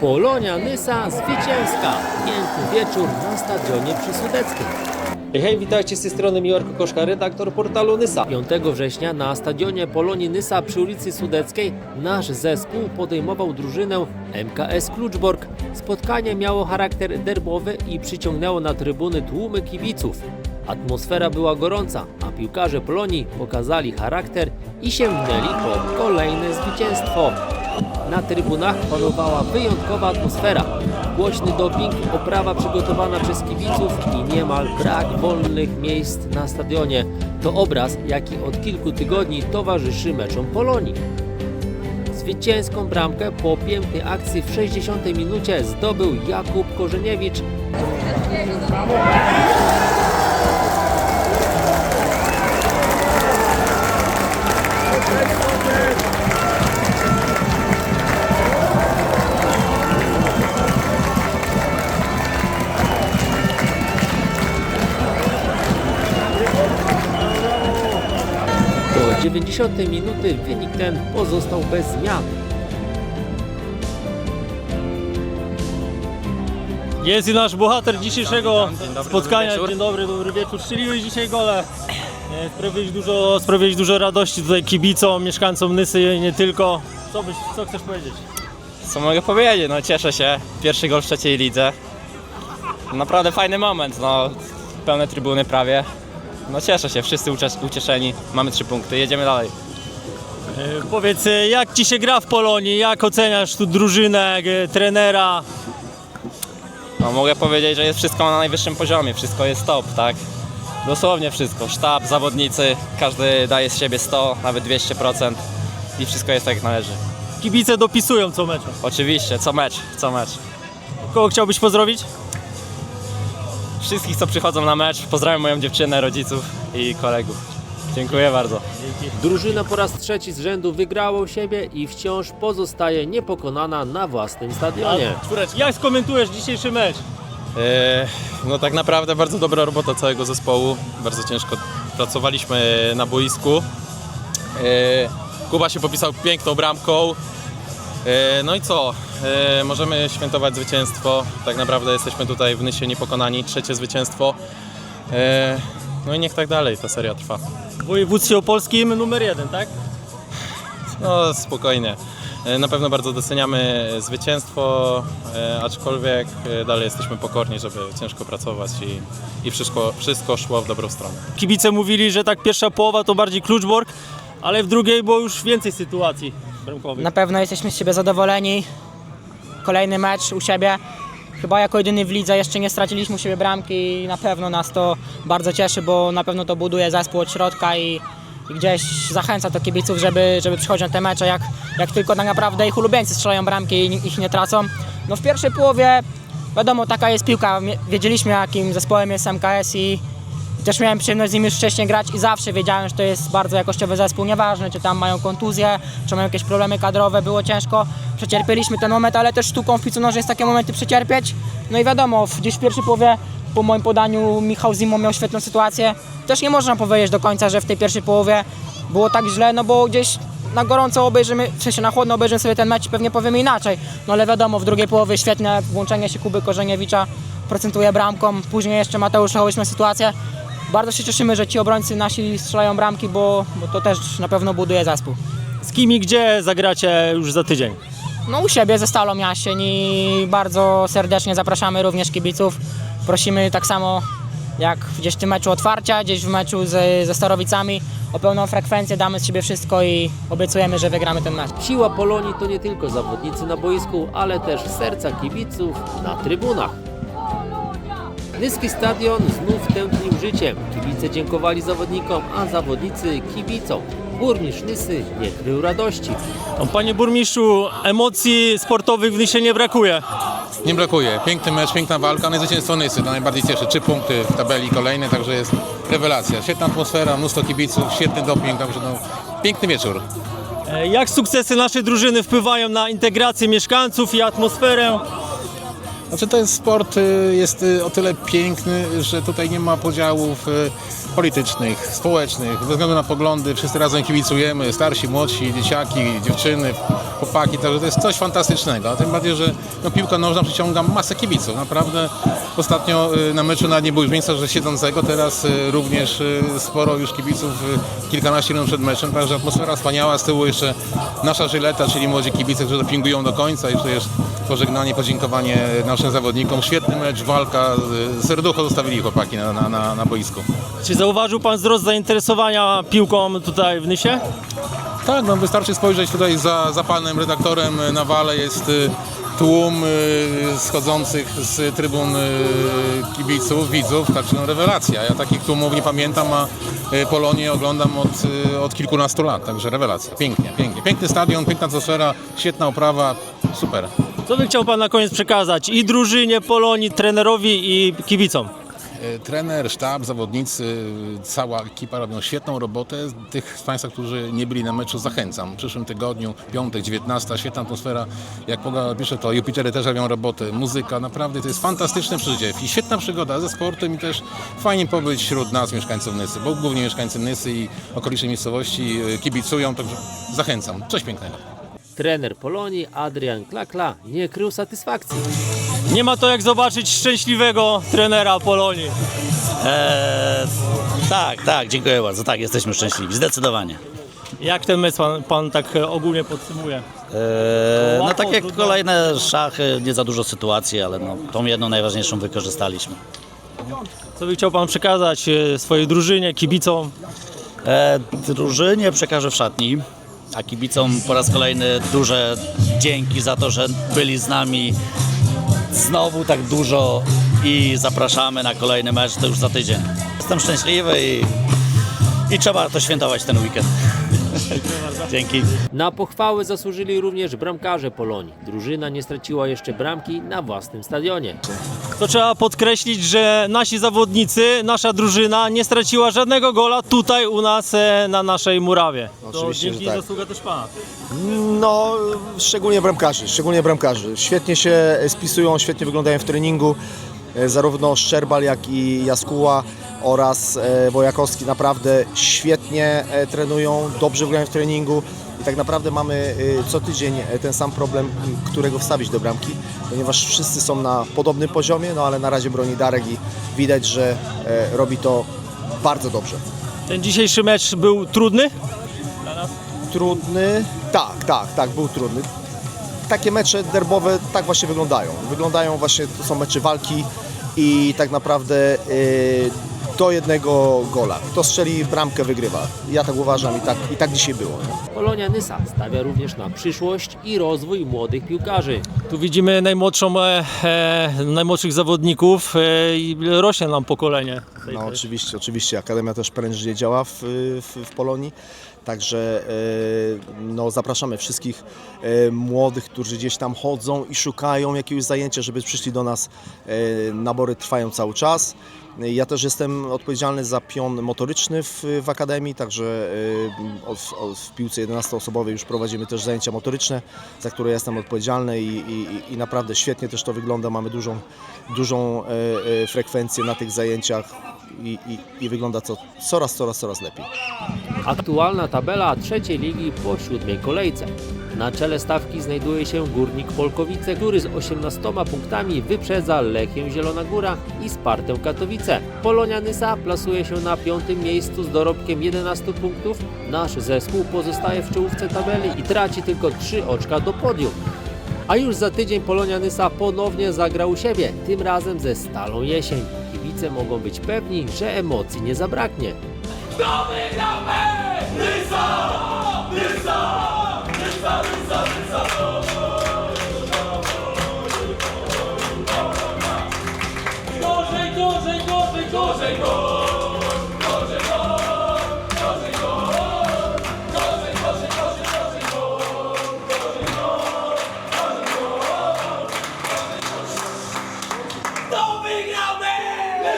Polonia Nysa zwycięska. Piękny wieczór na stadionie przy Sudeckim. Hej, witajcie z tej strony Miłarko Koszka, redaktor portalu Nysa. 5 września na stadionie Polonii Nysa przy ulicy Sudeckiej nasz zespół podejmował drużynę MKS Kluczbork. Spotkanie miało charakter derbowy i przyciągnęło na trybuny tłumy kibiców. Atmosfera była gorąca, a piłkarze Polonii pokazali charakter i sięgnęli po kolejne zwycięstwo. Na trybunach panowała wyjątkowa atmosfera. Głośny doping, oprawa przygotowana przez kibiców i niemal brak wolnych miejsc na stadionie. To obraz, jaki od kilku tygodni towarzyszy meczom Polonii. Zwycięską bramkę po pięknej akcji w 60 minucie zdobył Jakub Korzeniewicz. 90 minuty wynik ten pozostał bez zmian. Jest i nasz bohater dzisiejszego spotkania. Dzień dobry, dobry wieczór. Strzeliłeś dzisiaj gole. E, Sprawiłeś dużo, sprawiłeś dużo radości tutaj kibicom, mieszkańcom Nysy i nie tylko. Co, byś, co chcesz powiedzieć? Co mogę powiedzieć? No cieszę się. Pierwszy gol w trzeciej lidze. Naprawdę fajny moment, no. Pełne trybuny prawie. No cieszę się, wszyscy uczes- ucieszeni. Mamy trzy punkty, jedziemy dalej. E, Powiedz, e, jak ci się gra w Polonii? Jak oceniasz tu drużynę, e, trenera? No mogę powiedzieć, że jest wszystko na najwyższym poziomie, wszystko jest top, tak? Dosłownie wszystko. Sztab, zawodnicy, każdy daje z siebie 100, nawet 200% i wszystko jest tak jak należy. Kibice dopisują co meczu. Oczywiście, co mecz, co mecz. Kogo chciałbyś pozdrowić? Wszystkich, co przychodzą na mecz, pozdrawiam moją dziewczynę, rodziców i kolegów. Dziękuję bardzo. Drużyna po raz trzeci z rzędu wygrała u siebie i wciąż pozostaje niepokonana na własnym stadionie. Jak skomentujesz dzisiejszy mecz? E, No tak naprawdę bardzo dobra robota całego zespołu. Bardzo ciężko pracowaliśmy na boisku. E, Kuba się popisał piękną bramką. E, No i co? E, Możemy świętować zwycięstwo. Tak naprawdę jesteśmy tutaj w Nysie niepokonani. Trzecie zwycięstwo. E, No i niech tak dalej ta seria trwa. W województwie opolskim numer jeden, tak? No spokojnie. E, Na pewno bardzo doceniamy zwycięstwo, e, aczkolwiek e, dalej jesteśmy pokorni, żeby ciężko pracować i, i wszystko, wszystko szło w dobrą stronę. Kibice mówili, że tak pierwsza połowa to bardziej Kluczborg, ale w drugiej było już więcej sytuacji bramkowych. Na pewno jesteśmy z siebie zadowoleni. Kolejny mecz u siebie. Chyba jako jedyny w lidze jeszcze nie straciliśmy u siebie bramki i na pewno nas to bardzo cieszy, bo na pewno to buduje zespół od środka i, i gdzieś zachęca to kibiców, żeby, żeby przychodzić na te mecze, jak, jak tylko tak naprawdę ich ulubieńcy strzelają bramki i ich nie tracą. No w pierwszej połowie wiadomo, taka jest piłka. Wiedzieliśmy jakim zespołem jest MKS i, też miałem przyjemność z nimi już wcześniej grać i zawsze wiedziałem, że to jest bardzo jakościowy zespół. Nieważne, czy tam mają kontuzje, czy mają jakieś problemy kadrowe, było ciężko. Przecierpieliśmy ten moment, ale też sztuką w piłce nożnej jest takie momenty przecierpieć. No i wiadomo, gdzieś w pierwszej połowie, po moim podaniu, Michał Zimo miał świetną sytuację. Też nie można powiedzieć do końca, że w tej pierwszej połowie było tak źle, no bo gdzieś na gorąco obejrzymy, w sensie na chłodno obejrzymy sobie ten mecz i pewnie powiemy inaczej. No ale wiadomo, w drugiej połowie świetne włączenie się Kuby Korzeniewicza procentuje bramką. Później jeszcze Mateusz mieliśmy sytuację. Bardzo się cieszymy, że ci obrońcy nasi strzelają bramki, bo, bo to też na pewno buduje zespół. Z kim i gdzie zagracie już za tydzień? No u siebie ze Stalą Jasień i bardzo serdecznie zapraszamy również kibiców. Prosimy tak samo jak gdzieś w tym meczu otwarcia, gdzieś w meczu z, ze Starowicami o pełną frekwencję, damy z siebie wszystko i obiecujemy, że wygramy ten mecz. Siła Polonii to nie tylko zawodnicy na boisku, ale też serca kibiców na trybunach. Nyski stadion znów tętnił życiem. Kibice dziękowali zawodnikom, a zawodnicy kibicom. Burmistrz Nysy nie krył radości. Panie burmistrzu, emocji sportowych w Nysie nie brakuje. Nie brakuje. Piękny mecz, piękna walka. No i zwycięstwo Nysy, to najbardziej cieszy. Trzy punkty w tabeli kolejne, także jest rewelacja. Świetna atmosfera, mnóstwo kibiców, świetny doping, także no, piękny wieczór. E, Jak sukcesy naszej drużyny wpływają na integrację mieszkańców i atmosferę? Znaczy jest sport, y, jest y, o tyle piękny, że tutaj nie ma podziałów y, politycznych, społecznych, bez względu na poglądy, wszyscy razem kibicujemy, starsi, młodsi, dzieciaki, dziewczyny, chłopaki, także to jest coś fantastycznego, a tym bardziej, że no, piłka nożna przyciąga masę kibiców, naprawdę ostatnio y, na meczu nawet nie było już miejsca, że siedzącego, teraz y, również y, sporo już kibiców, kilkanaście minut przed meczem, także atmosfera wspaniała, z tyłu jeszcze nasza żyleta, czyli młodzi kibice, którzy dopingują do końca. I to jest pożegnanie, podziękowanie naszym zawodnikom. Świetny mecz, walka, serducho zostawili chłopaki na, na, na, na boisku. Zauważył Pan wzrost zainteresowania piłką tutaj w Nysie? Tak, no wystarczy spojrzeć tutaj za, za panem redaktorem na wale jest y, tłum y, schodzących z trybun y, kibiców, widzów, także no rewelacja. Ja takich tłumów nie pamiętam, a y, Polonię oglądam od, y, od kilkunastu lat, także rewelacja. Pięknie, pięknie. Piękny stadion, piękna atmosfera, świetna oprawa, super. Co by chciał Pan na koniec przekazać i drużynie, Polonii, trenerowi i kibicom? E, Trener, sztab, zawodnicy, cała ekipa robią świetną robotę. Tych z Państwa, którzy nie byli na meczu, zachęcam. W przyszłym tygodniu, piątek, 19, świetna atmosfera. Jak Poga pisze, to Jupitery też robią robotę. Muzyka, naprawdę to jest fantastyczny przydziew i świetna przygoda ze sportem i też fajnie pobyć wśród nas, mieszkańców Nysy, bo głównie mieszkańcy Nysy i okolicznej miejscowości e, kibicują, także zachęcam. Coś pięknego. Trener Polonii Adrian Klakla nie krył satysfakcji. Nie ma to jak zobaczyć szczęśliwego trenera Polonii. Eee, tak, tak, dziękuję bardzo. Tak, jesteśmy szczęśliwi, zdecydowanie. Jak ten mecz pan, pan tak e, ogólnie podsumuje? Eee, no tak jak kolejne szachy, nie za dużo sytuacji, ale no, tą jedną najważniejszą wykorzystaliśmy. Co by chciał pan przekazać e, swojej drużynie, kibicom? Eee, drużynie przekażę w szatni, a kibicom po raz kolejny duże dzięki za to, że byli z nami znowu tak dużo i zapraszamy na kolejny mecz, to już za tydzień. Jestem szczęśliwy i, i trzeba to świętować ten weekend. Dzięki. Na pochwały zasłużyli również bramkarze Polonii. Drużyna nie straciła jeszcze bramki na własnym stadionie. To trzeba podkreślić, że nasi zawodnicy, nasza drużyna nie straciła żadnego gola tutaj u nas e, na naszej murawie. To Oczywiście, dzięki że tak. zasługa też pana. No, szczególnie bramkarzy, szczególnie bramkarzy. Świetnie się spisują, świetnie wyglądają w treningu. E, Zarówno Szczerbal, jak i Jaskuła oraz e, Wojakowski naprawdę świetnie e, trenują, dobrze wyglądają w treningu. I tak naprawdę mamy co tydzień ten sam problem, którego wstawić do bramki, ponieważ wszyscy są na podobnym poziomie, no ale na razie broni Darek i widać, że robi to bardzo dobrze. Ten dzisiejszy mecz był trudny? Trudny, tak, tak, tak, był trudny. Takie mecze derbowe tak właśnie wyglądają. Wyglądają właśnie, to są mecze walki i tak naprawdę yy, do jednego gola. Kto strzeli bramkę wygrywa. Ja tak uważam i tak, i tak dzisiaj było. nie? Polonia Nysa stawia również na przyszłość i rozwój młodych piłkarzy. Tu widzimy najmłodszą, e, e, najmłodszych zawodników e, i rośnie nam pokolenie. No też. oczywiście, oczywiście. Akademia też prężnie działa w, w, w Polonii. Także e, no, zapraszamy wszystkich e, młodych, którzy gdzieś tam chodzą i szukają jakiegoś zajęcia, żeby przyszli do nas. E, Nabory trwają cały czas. Ja też jestem odpowiedzialny za pion motoryczny w, w Akademii, także e, od, w piłce 11-osobowej już prowadzimy też zajęcia motoryczne, za które jestem odpowiedzialny i, i, i naprawdę świetnie też to wygląda. Mamy dużą, dużą e, e, frekwencję na tych zajęciach i, i, i wygląda to coraz, coraz, coraz lepiej. Aktualna tabela trzeciej ligi po siódmej kolejce. Na czele stawki znajduje się Górnik Polkowice, który z 18 punktami wyprzedza Lechię Zielona Góra i Spartę Katowice. Polonia Nysa plasuje się na piątym miejscu z dorobkiem 11 punktów. Nasz zespół pozostaje w czołówce tabeli i traci tylko 3 oczka do podium. A już za tydzień Polonia Nysa ponownie zagra u siebie, tym razem ze Stalą Jesień. Kibice mogą być pewni, że emocji nie zabraknie. Gorzej,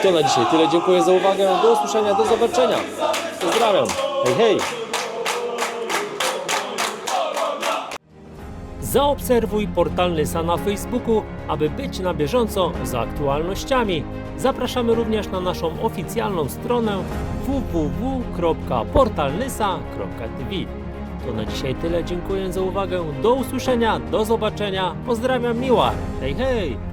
To na dzisiaj tyle. Dziękuję za uwagę. Do usłyszenia, do zobaczenia. Pozdrawiam. Hej, hej. Zaobserwuj portal Nysa na Facebooku, aby być na bieżąco z aktualnościami. Zapraszamy również na naszą oficjalną stronę www.portalnysa.tv. To na dzisiaj tyle. Dziękuję za uwagę. Do usłyszenia, do zobaczenia. Pozdrawiam miła. Hej, hej!